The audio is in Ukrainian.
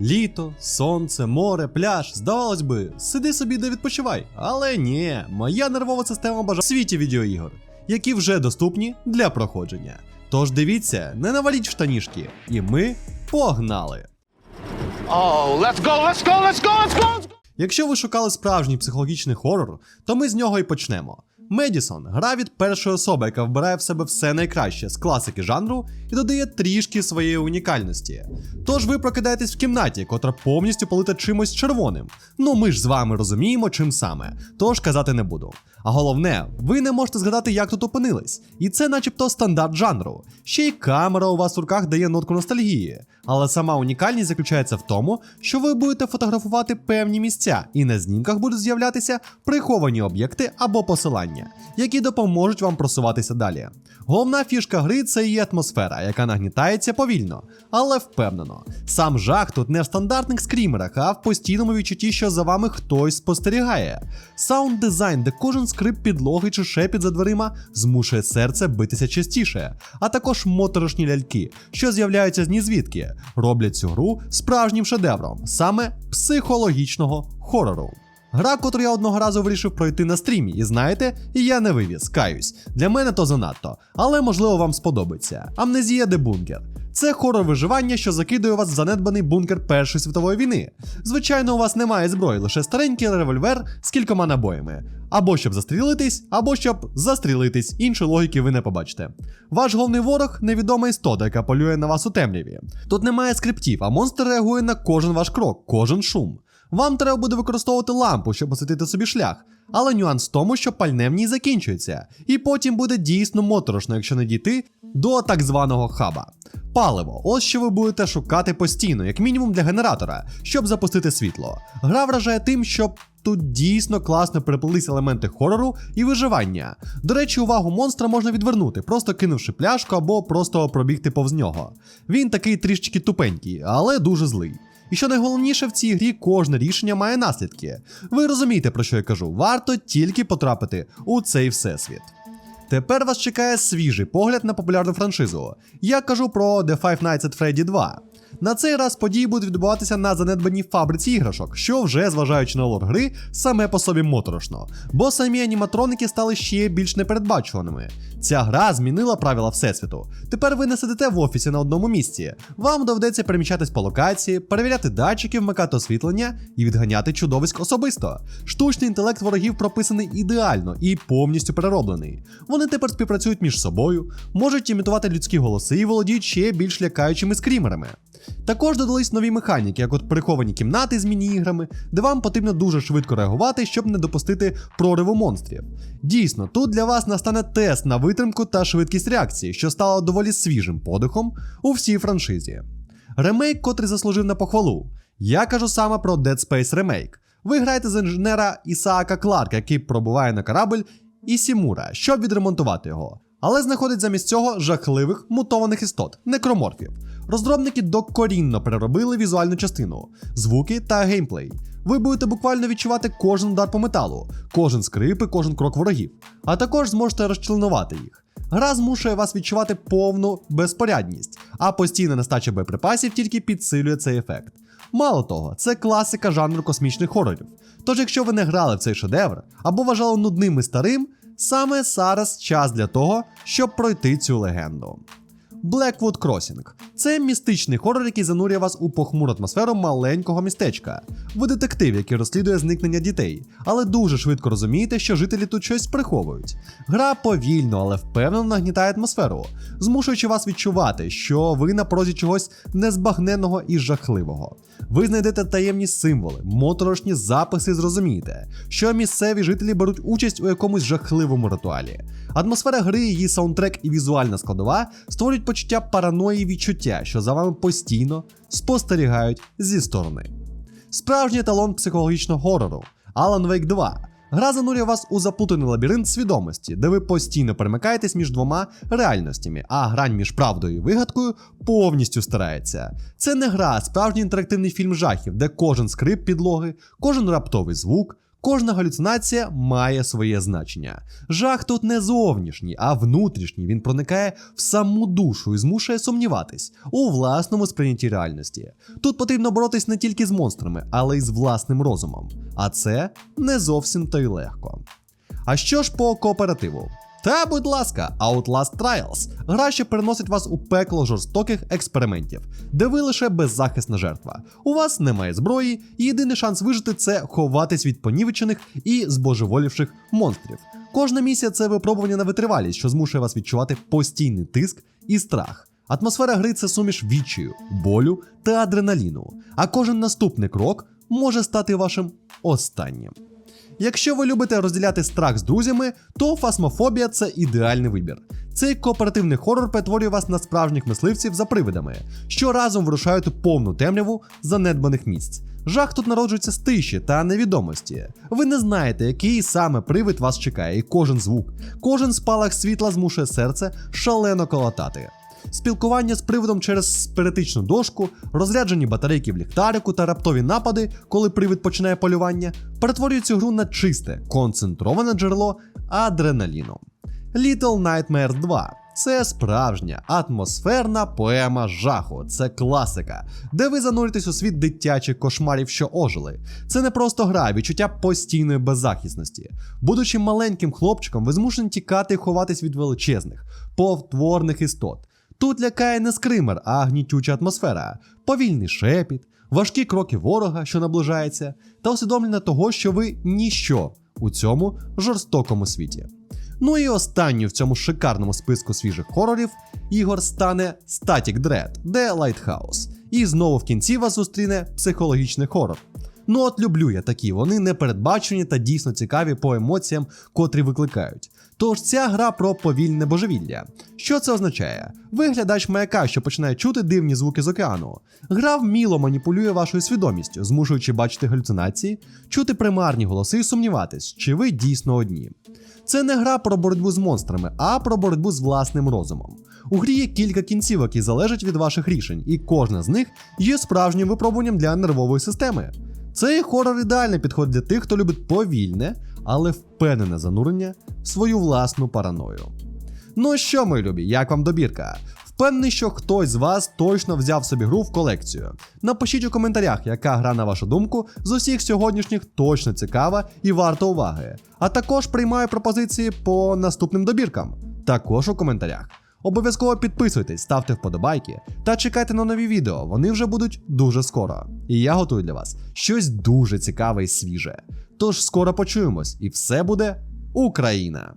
Літо, сонце, море, пляж. Здавалось би, сиди собі де відпочивай. Але ні, моя нервова система бажає в світі відеоігор, які вже доступні для проходження. Тож дивіться, не наваліть в штанішки. І ми погнали! Oh, let's go, let's go, let's go, let's go! Якщо ви шукали справжній психологічний хорор, то ми з нього і почнемо. Медісон гра від першої особи, яка вбирає в себе все найкраще з класики жанру і додає трішки своєї унікальності. Тож ви прокидаєтесь в кімнаті, котра повністю полита чимось червоним. Ну ми ж з вами розуміємо, чим саме, тож казати не буду. А головне, ви не можете згадати, як тут опинились. І це начебто стандарт жанру. Ще й камера у вас в руках дає нотку ностальгії. Але сама унікальність заключається в тому, що ви будете фотографувати певні місця, і на знімках будуть з'являтися приховані об'єкти або посилання, які допоможуть вам просуватися далі. Головна фішка гри це її атмосфера, яка нагнітається повільно, але впевнено. Сам жах тут не в стандартних скрімерах, а в постійному відчутті, що за вами хтось спостерігає. Саунд дизайн, де кожен скрип підлоги чи шепіт за дверима змушує серце битися частіше, а також моторошні ляльки, що з'являються з нізвідки, роблять цю гру справжнім шедевром, саме психологічного хорору. Гра, котру я одного разу вирішив пройти на стрімі, і знаєте, я не вивіз, каюсь. Для мене то занадто, але можливо вам сподобається. Амнезія де бункер. Це хорор виживання, що закидує вас в занедбаний бункер Першої світової війни. Звичайно, у вас немає зброї, лише старенький револьвер з кількома набоями. Або щоб застрілитись, або щоб застрілитись, іншої логіки ви не побачите. Ваш головний ворог невідома істота, яка полює на вас у темряві. Тут немає скриптів, а монстр реагує на кожен ваш крок, кожен шум. Вам треба буде використовувати лампу, щоб освітити собі шлях. Але нюанс в тому, що пальне в ній закінчується, і потім буде дійсно моторошно, якщо не дійти до так званого хаба. Паливо, ось що ви будете шукати постійно, як мінімум для генератора, щоб запустити світло. Гра вражає тим, що тут дійсно класно переплились елементи хорору і виживання. До речі, увагу монстра можна відвернути, просто кинувши пляшку або просто пробігти повз нього. Він такий трішечки тупенький, але дуже злий. І що найголовніше в цій грі, кожне рішення має наслідки. Ви розумієте, про що я кажу, варто тільки потрапити у цей всесвіт. Тепер вас чекає свіжий погляд на популярну франшизу. Я кажу про The Five Nights at Freddy 2. На цей раз події будуть відбуватися на занедбаній фабриці іграшок, що вже, зважаючи на лор гри, саме по собі моторошно, бо самі аніматроники стали ще більш непередбачуваними. Ця гра змінила правила всесвіту. Тепер ви не сидите в офісі на одному місці. Вам доведеться переміщатись по локації, перевіряти датчики, вмикати освітлення і відганяти чудовиськ особисто. Штучний інтелект ворогів прописаний ідеально і повністю перероблений. Вони тепер співпрацюють між собою, можуть імітувати людські голоси і володіють ще більш лякаючими скрімерами. Також додались нові механіки, як от приховані кімнати з міні-іграми, де вам потрібно дуже швидко реагувати, щоб не допустити прориву монстрів. Дійсно, тут для вас настане тест на витримку та швидкість реакції, що стало доволі свіжим подихом у всій франшизі. Ремейк, котрий заслужив на похвалу. Я кажу саме про Dead Space Remake. Ви граєте з інженера Ісаака Кларка, який пробуває на корабль Ісімура, щоб відремонтувати його. Але знаходить замість цього жахливих мутованих істот, некроморфів. Розробники докорінно переробили візуальну частину, звуки та геймплей. Ви будете буквально відчувати кожен удар по металу, кожен скрип і кожен крок ворогів, а також зможете розчленувати їх. Гра змушує вас відчувати повну безпорядність, а постійна нестача боєприпасів тільки підсилює цей ефект. Мало того, це класика жанру космічних хорорів. Тож, якщо ви не грали в цей шедевр або вважали нудним і старим, саме зараз час для того, щоб пройти цю легенду. Blackwood Crossing це містичний хорор, який занурює вас у похмуру атмосферу маленького містечка. Ви детектив, який розслідує зникнення дітей, але дуже швидко розумієте, що жителі тут щось приховують. Гра повільно, але впевнено нагнітає атмосферу, змушуючи вас відчувати, що ви на порозі чогось незбагненного і жахливого. Ви знайдете таємні символи, моторошні записи, і зрозумієте, що місцеві жителі беруть участь у якомусь жахливому ритуалі. Атмосфера гри, її саундтрек і візуальна складова створюють почуття параної відчуття, що за вами постійно спостерігають зі сторони. Справжній еталон психологічного хорору Alan Wake 2. Гра занурює вас у заплутаний лабіринт свідомості, де ви постійно перемикаєтесь між двома реальностями, а грань між правдою і вигадкою повністю старається. Це не гра, а справжній інтерактивний фільм жахів, де кожен скрип підлоги, кожен раптовий звук, Кожна галюцинація має своє значення. Жах тут не зовнішній, а внутрішній. Він проникає в саму душу і змушує сумніватись у власному сприйнятті реальності. Тут потрібно боротись не тільки з монстрами, але й з власним розумом. А це не зовсім то й легко. А що ж по кооперативу? Та, будь ласка, Outlast Trials – гра, що переносить вас у пекло жорстоких експериментів, де ви лише беззахисна жертва. У вас немає зброї, і єдиний шанс вижити це ховатись від понівечених і збожеволівших монстрів. Кожна місія це випробування на витривалість, що змушує вас відчувати постійний тиск і страх. Атмосфера гри це суміш відчаю, болю та адреналіну, а кожен наступний крок може стати вашим останнім. Якщо ви любите розділяти страх з друзями, то фасмофобія це ідеальний вибір. Цей кооперативний хорор перетворює вас на справжніх мисливців за привидами, що разом вирушають у повну темряву занедбаних місць. Жах тут народжується з тиші та невідомості. Ви не знаєте, який саме привид вас чекає, і кожен звук, кожен спалах світла змушує серце шалено колотати. Спілкування з привидом через спиритичну дошку, розряджені батарейки в ліхтарику та раптові напади, коли привид починає полювання, перетворюють цю гру на чисте, концентроване джерело адреналіну. Little Nightmares 2 це справжня атмосферна поема жаху. Це класика, де ви зануритесь у світ дитячих кошмарів, що ожили. Це не просто гра, відчуття постійної беззахисності. Будучи маленьким хлопчиком, ви змушені тікати і ховатись від величезних, повтворних істот. Тут лякає не скример, а гнітюча атмосфера, повільний шепіт, важкі кроки ворога, що наближається, та усвідомлення того, що ви ніщо у цьому жорстокому світі. Ну і останню в цьому шикарному списку свіжих хорорів ігор стане Static Dread The Lighthouse. І знову в кінці вас зустріне психологічний хорор. Ну от люблю я такі, вони непередбачені та дійсно цікаві по емоціям, котрі викликають. Тож ця гра про повільне божевілля. Що це означає? Ви глядач маяка, що починає чути дивні звуки з океану. Гра вміло маніпулює вашою свідомістю, змушуючи бачити галюцинації, чути примарні голоси і сумніватись, чи ви дійсно одні. Це не гра про боротьбу з монстрами, а про боротьбу з власним розумом. У грі є кілька кінцівок, які залежать від ваших рішень, і кожна з них є справжнім випробуванням для нервової системи. Цей хорор ідеально підходить для тих, хто любить повільне, але впевнене занурення в свою власну параною. Ну що, мої любі, як вам добірка? Впевнений, що хтось з вас точно взяв собі гру в колекцію. Напишіть у коментарях, яка гра, на вашу думку, з усіх сьогоднішніх точно цікава і варта уваги. А також приймаю пропозиції по наступним добіркам. Також у коментарях. Обов'язково підписуйтесь, ставте вподобайки та чекайте на нові відео, вони вже будуть дуже скоро. І я готую для вас щось дуже цікаве і свіже. Тож скоро почуємось, і все буде Україна!